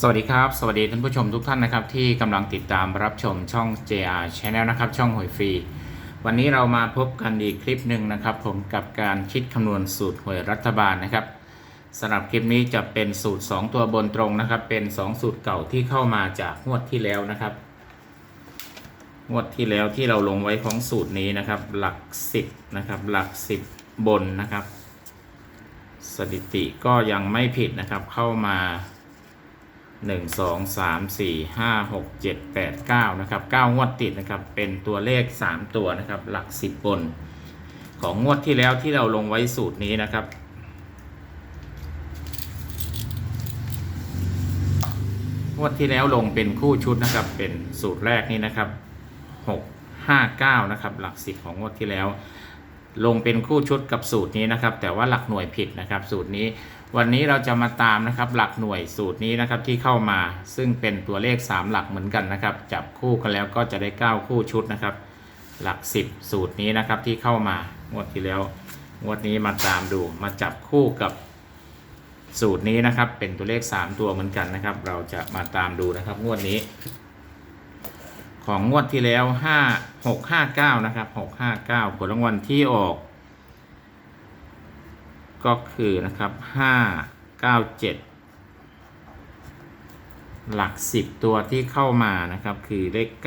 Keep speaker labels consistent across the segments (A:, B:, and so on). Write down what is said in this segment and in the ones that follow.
A: สวัสดีครับ สวัสดีท่านผู้ชมทุกท่านนะครับ ที่กำลังติดตามรับชมช่อง JR Channel นะครับ ช่องหวยฟรี วันนี้เรามาพบกันอีกคลิปหนึ่งนะครับ ผมกับการคิดคำนวณสูตรหวยรัฐบาลนะครับสำหรับคลิปนี้จะเป็นสูตร 2 ตัวบนตรงนะครับ เป็น 2 สูตรเก่าที่เข้ามาจากงวดที่แล้วนะครับงวดที่แล้วที่เราลงไว้ของสูตรนี้นะครับ หลัก 10นะครับ หลัก 10 บนนะครับ สถิติก็ยังไม่ผิดนะครับเข้ามา 1 2 3 4 5 6 7 8 9นะครับ9งวดติดนะครับเป็นตัวเลข 3 ตัวนะครับหลัก 10 บน ของงวดที่แล้วที่เราลงไว้สูตรนี้นะครับ งวดที่แล้วลงเป็นคู่ชุดนะครับเป็นสูตรแรกนี่นะครับ 6 5 9นะครับหลัก 10 ของงวดที่แล้ว ลงเป็นคู่ชุดกับสูตรนี้นะครับ แต่ว่าหลักหน่วยผิดนะครับ สูตรนี้ วันนี้เราจะมาตามนะครับหลักหน่วยสูตรนี้นะครับที่เข้ามา ซึ่งเป็นตัวเลข 3 หลักเหมือนกันนะครับ จับคู่กันแล้วก็จะได้ 9 คู่ชุดนะครับ หลัก 10 สูตรนี้นะครับที่เข้ามางวดที่แล้วงวดนี้มาตามดูมาจับคู่กับสูตรนี้นะครับ เป็นตัวเลข 3 ตัวเหมือนกันนะครับ เราจะมาตามดูนะครับงวดนี้ ของงวดที่แล้ว 5 6 5 9 นะครับ 6 5 9 ผลรางวัลที่ออก ก็คือนะครับ5 9 7หลัก10ตัวที่เข้ามานะครับคือเลข9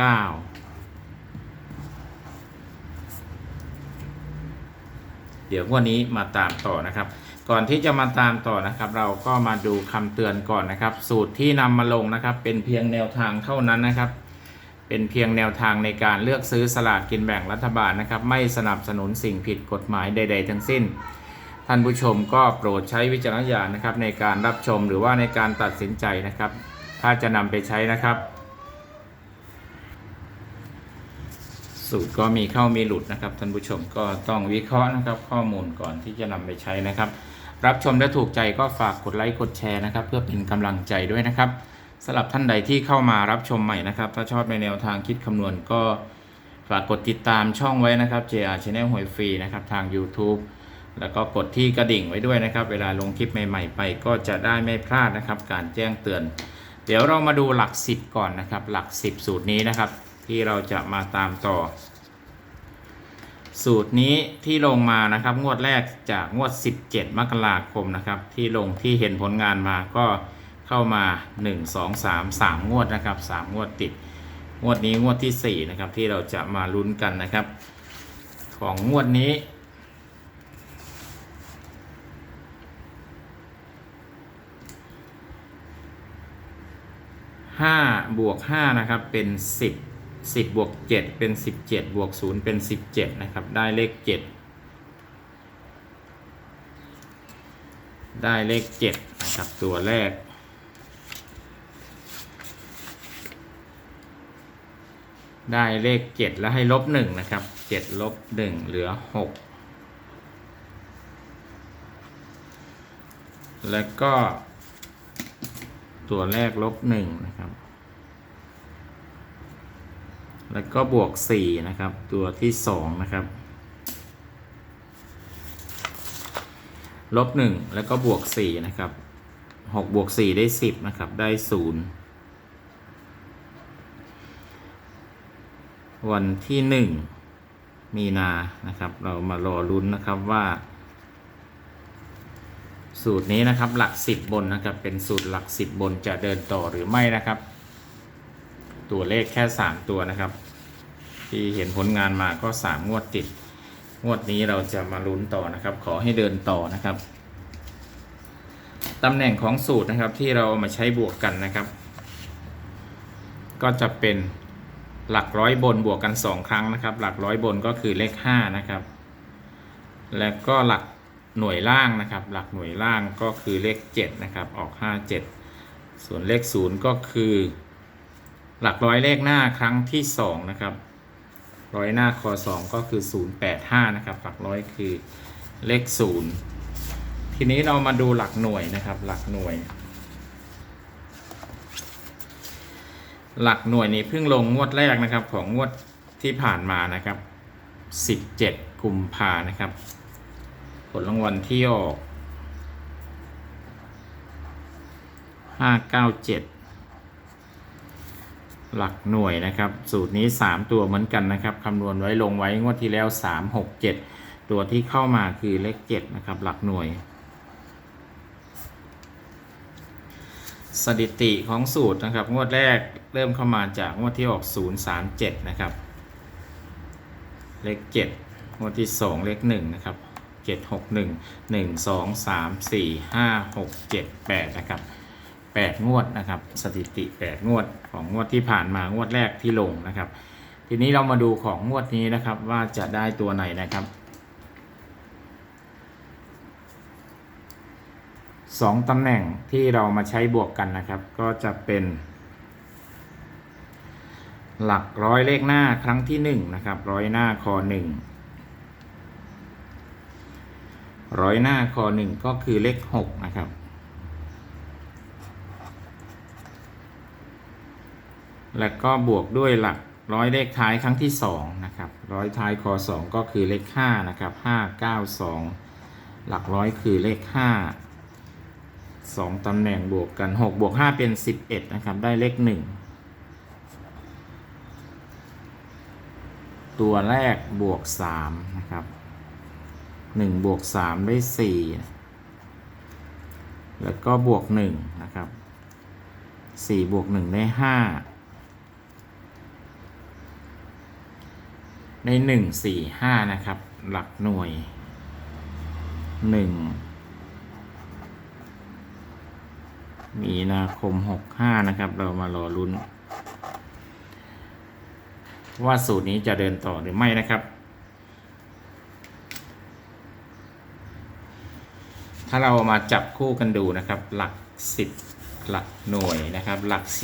A: เดี๋ยววันนี้มาตามต่อนะครับ ก่อนที่จะมาตามต่อนะครับ เราก็มาดูคำเตือนก่อนนะครับ สูตรที่นำมาลงนะครับ เป็นเพียงแนวทางเท่านั้นนะครับ เป็นเพียงแนวทางในการเลือกซื้อสลากกินแบ่งรัฐบาลนะครับ ไม่สนับสนุนสิ่งผิดกฎหมายใด ๆ ทั้งสิ้น ท่านผู้ชมก็โปรดใช้วิจารณญาณนะครับในการรับชมหรือว่าในการตัดสินใจนะครับ ถ้าจะนำไปใช้นะครับ สูตรก็มีเข้ามีหลุดนะครับ ท่านผู้ชมก็ต้องวิเคราะห์นะครับ ข้อมูลก่อนที่จะนำไปใช้นะครับ รับชมและถูกใจก็ฝากกดไลค์กดแชร์นะครับ เพื่อเป็นกำลังใจด้วยนะครับสำหรับท่านใดที่เข้ามารับชมใหม่นะครับ ถ้าชอบในแนวทางคิดคำนวณก็ฝากกดติดตามช่องไว้นะครับ JR Channel หวยฟรีนะครับทาง YouTube แล้วก็กดที่กระดิ่งไว้ด้วยนะครับ เวลาลงคลิปใหม่ๆไปก็จะได้ไม่พลาดนะครับ การแจ้งเตือน เดี๋ยวเรามาดูหลัก 10 ก่อนนะครับ หลัก 10 สูตรนี้นะครับ ที่เราจะมาตามต่อ สูตรนี้ที่ลงมานะครับ งวดแรกจากงวด 17 มกราคมนะครับ ที่ลงที่เห็นผลงานมาก็เข้ามา 1 2 3 3 งวดนะครับ 3 งวดติด งวดนี้งวดที่4นะครับที่เราจะมาลุ้นกันนะครับ ของงวดนี้ ห้าบวกห้านะครับเป็นสิบสิบบวกเจ็ดเป็นสิบเจ็ดบวกศูนย์เป็นสิบเจ็ดนะครับ ได้เลขเจ็ดได้เลขเจ็ดนะครับ ตัวแรก ได้เลขเจ็ดแล้วให้ลบหนึ่งนะครับเจ็ดลบหนึ่งเหลือหกแล้วก็ ตัวแรกลบหนึ่งนะครับ แล้วก็บวกสี่นะครับ ตัวที่สองนะครับ ลบหนึ่งแล้วก็บวกสี่นะครับหกบวกสี่ได้สิบนะครับ ได้ศูนย์วันที่หนึ่งมีนานะครับ เรามารอลุ้นนะครับว่า สูตรนี้นะครับหลักสิบบนนะครับเป็นสูตรหลักสิบบนจะเดินต่อหรือไม่นะครับ ตัวเลขแค่สามตัวนะครับ ที่เห็นผลงานมาก็สามงวดติด งวดนี้เราจะมาลุ้นต่อนะครับ ขอให้เดินต่อนะครับตำแหน่งของสูตรนะครับที่เรามาใช้บวกกันนะครับ ก็จะเป็นหลักร้อยบนบวกกันสองครั้งนะครับ หลักร้อยบนก็คือเลขห้านะครับ แล้วก็หลัก หน่วยล่างนะครับ หลักหน่วยล่างก็คือเลข 7 นะครับออก 5 7 ส่วนเลข 0 ก็คือ หลักร้อยเลขหน้าครั้งที่ 2 นะครับ ร้อยหน้าคอ2ก็คือ 085 นะครับ หลักร้อยคือเลข 0 ทีนี้เรามาดูหลักหน่วยนะครับ หลักหน่วย หลักหน่วยนี้เพิ่งลงงวดแรกนะครับของงวดที่ผ่านมานะครับ 17กุมภานะครับ ลรางวัลที่ออกห้าเก้าเจ็ดหลักหน่วยนะครับ สูตรนี้ 3 ตัวเหมือนกันนะครับคำนวณไว้ลงไว้งวดที่แล้ว 3 6 7 ตัวที่เข้ามาคือเลข7นะครับ หลักหน่วย สถิติของสูตรนะครับ งวดแรกเริ่มเข้ามาจากงวดที่ออก 037 นะครับ เลข 7 งวดที่ 2 เลข1นะครับ 7 6 1 1 2 3 4 5 6 7 8 นะครับ 8 งวดนะครับ สถิติ 8 งวดของงวดที่ผ่านมางวดแรกที่ลงนะครับ ทีนี้เรามาดูของงวดนี้นะครับว่าจะได้ตัวไหนนะครับสองตำแหน่งที่เรามาใช้บวกกันนะครับ ก็จะเป็น หลักร้อยเลขหน้าครั้งที่หนึ่งนะครับร้อยหน้าคอหนึ่ง ร้อยหน้าคอหนึ่งก็คือเลขหกนะครับ แล้วก็บวกด้วยหลักร้อยเลขท้ายครั้งที่สองนะครับ ร้อยท้ายคอสองก็คือเลขห้านะครับห้าเก้าสองหลักร้อยคือเลขห้าสองตำแหน่งบวกกันหกบวกห้าเป็นสิบเอ็ดนะครับ ได้เลขหนึ่งตัวแรกบวกสามนะครับ หนึ่งบวกสามได้สี่แล้วก็บวกหนึ่งนะครับสี่บวกหนึ่งได้ห้าในหนึ่งสี่ห้านะครับ หลักหน่วยหนึ่งมีนาคม 65 นะครับ เรามารอลุ้น ว่าสูตรนี้จะเดินต่อหรือไม่นะครับาเรามาจับคู่กันดูนะครับ หลัก 10 หลักหน่วยนะครับ หลัก 10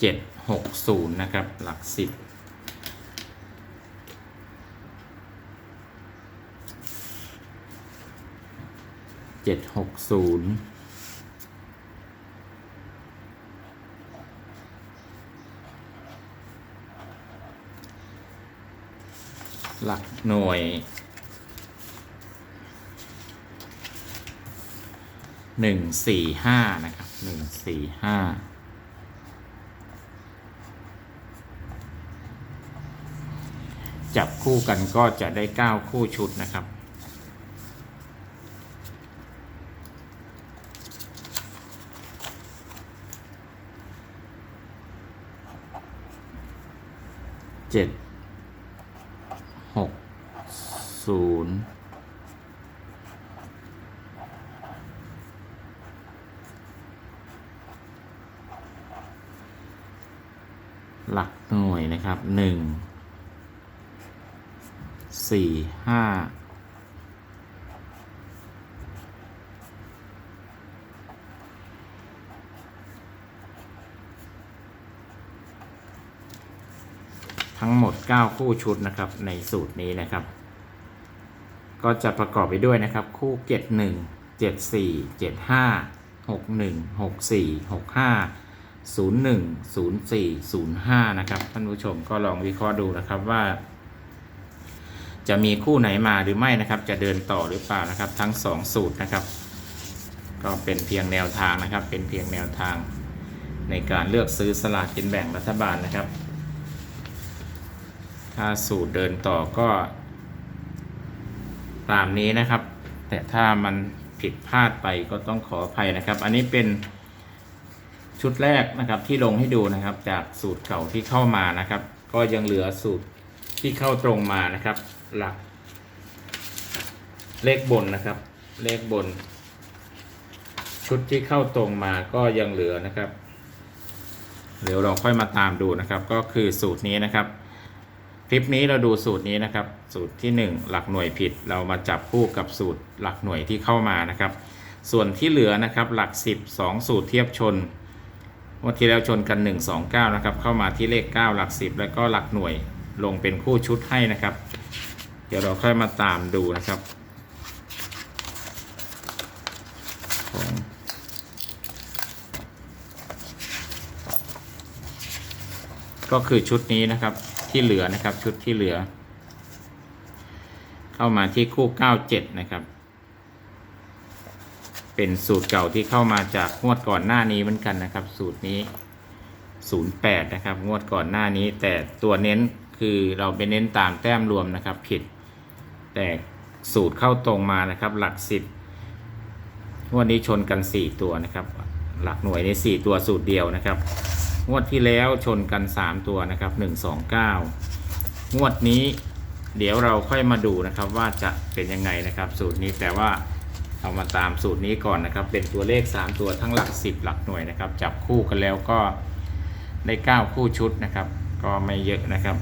A: 760 นะครับ หลัก 10เจ็ดหกศูนย์หลักหน่วย หนึ่งสี่ห้านะครับหนึ่งสี่ห้าจับคู่กันก็จะได้เก้าคู่ชุดนะครับ เจ็ดหกศูนย์ หลักหน่วยนะครับหนึ่งสี่ห้าทั้งหมด 9 คู่ชุดนะครับ ในสูตรนี้นะครับ ก็จะประกอบไปด้วยนะครับ คู่เจ็ดหนึ่งเจ็ดสี่เจ็ดห้าหกหนึ่งหกสี่หกห้า ศูนย์หนึ่งศูนย์สี่ศูนย์ห้านะครับท่านผู้ชมก็ลองวิเคราะห์ดูนะครับว่า จะมีคู่ไหนมาหรือไม่นะครับ จะเดินต่อหรือเปล่านะครับ ทั้ง 2 สูตรนะครับ ก็เป็นเพียงแนวทางนะครับ เป็นเพียงแนวทางในการเลือกซื้อสลากกินแบ่งรัฐบาลนะครับ ถ้าสูตรเดินต่อก็ ตามนี้นะครับ แต่ถ้ามันผิดพลาดไปก็ต้องขออภัยนะครับ อันนี้เป็น ชุดแรกนะครับที่ลงให้ดูนะครับ จากสูตรเก่าที่เข้ามานะครับ ก็ยังเหลือสูตรที่เข้าตรงมานะครับ หลัก เลขบนนะครับ เลขบน ชุดที่เข้าตรงมาก็ยังเหลือนะครับ เดี๋ยวเราค่อยมาตามดูนะครับ ก็คือสูตรนี้นะครับ คลิปนี้เราดูสูตรนี้นะครับ สูตรที่ 1 หลักหน่วยผิด เรามาจับคู่กับสูตรหลักหน่วยที่เข้ามานะครับ ส่วนที่เหลือนะครับ หลัก 10 2 สูตรเทียบชน วันที่แล้วชนกัน 1 2 9 นะครับ เข้ามาที่เลข 9 หลัก 10 แล้วก็หลักหน่วยลงเป็นคู่ชุดให้นะครับ เดี๋ยวเราค่อยมาตามดูนะครับของก็คือชุดนี้นะครับที่เหลือนะครับชุดที่เหลือ เข้ามาที่คู่ 97 นะครับ เป็นสูตรเก่าที่เข้ามาจากงวดก่อนหน้านี้เหมือนกันนะครับ สูตรนี้ 08 นะครับ งวดก่อนหน้านี้ แต่ตัวเน้นคือเราไปเน้นตามแต้มรวมนะครับ ผิด แต่สูตรเข้าตรงมานะครับ หลัก 10งวดนี้ชนกัน 4 ตัวนะครับ หลักหน่วยใน 4 ตัวสูตรเดียวนะครับ งวดที่แล้วชนกัน 3 ตัวนะครับ 129 งวดนี้เดี๋ยวเราค่อยมาดูนะครับว่าจะเป็นยังไงนะครับ สูตรนี้แต่ว่า เอามาตามสูตรนี้ก่อนนะครับ เป็นตัวเลข 3 ตัวทั้งหลัก 10 หลักหน่วยนะครับ จับคู่กันแล้วก็ได้ 9 คู่ชุดนะครับ ก็ไม่เยอะนะครับ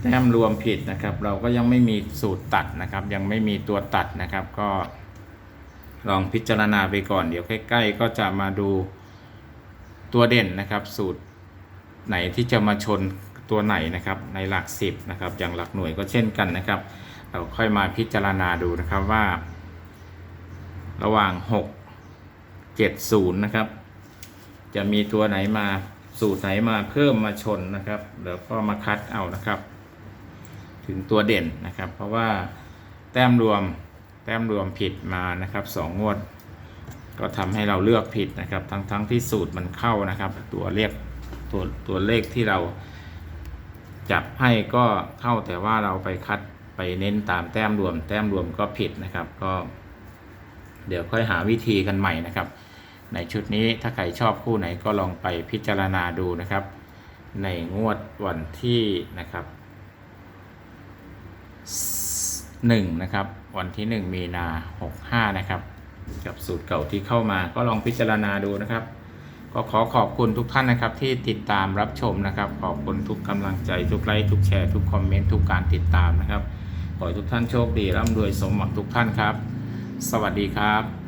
A: แต้มรวมผิดนะครับ เราก็ยังไม่มีสูตรตัดนะครับ ยังไม่มีตัวตัดนะครับ ก็ลองพิจารณาไปก่อน เดี๋ยวใกล้ๆก็จะมาดูตัวเด่นนะครับ สูตรไหนที่จะมาชนตัวไหนนะครับ ในหลักสิบนะครับ อย่างหลักหน่วยก็เช่นกันนะครับ เราค่อยมาพิจารณาดูนะครับว่า ระหว่าง 6 7 0 นะครับ จะมีตัวไหนมาสูตรไหนมาเพิ่มมาชนนะครับแล้วก็มาคัดเอานะครับ ถึงตัวเด่นนะครับ เพราะว่าแต้มรวมแต้มรวมผิดมานะครับสองวด ก็ทำให้เราเลือกผิดนะครับ ทั้งทั้งที่สูตรมันเข้านะครับ ตัวเลขตัวตัวเลขที่เราจับให้ก็เข้าแต่ว่าเราไปคัดไปเน้นตามแต้มรวม แต้มรวมก็ผิดนะครับ ก็ เดี๋ยวค่อยหาวิธีกันใหม่นะครับ ในชุดนี้ถ้าใครชอบคู่ไหนก็ลองไปพิจารณาดูนะครับ ในงวดวันที่นะครับหนึ่งนะครับวันที่หนึ่งมีนาหกห้านะครับ กับสูตรเก่าที่เข้ามาก็ลองพิจารณาดูนะครับ ก็ขอขอบคุณทุกท่านนะครับที่ติดตามรับชมนะครับ ขอบคุณทุกกำลังใจทุกไลค์ทุกแชร์ทุกคอมเมนต์ทุกการติดตามนะครับ ขอให้ทุกท่านโชคดีร่ำรวยสมหวังทุกท่านครับ สวัสดีครับ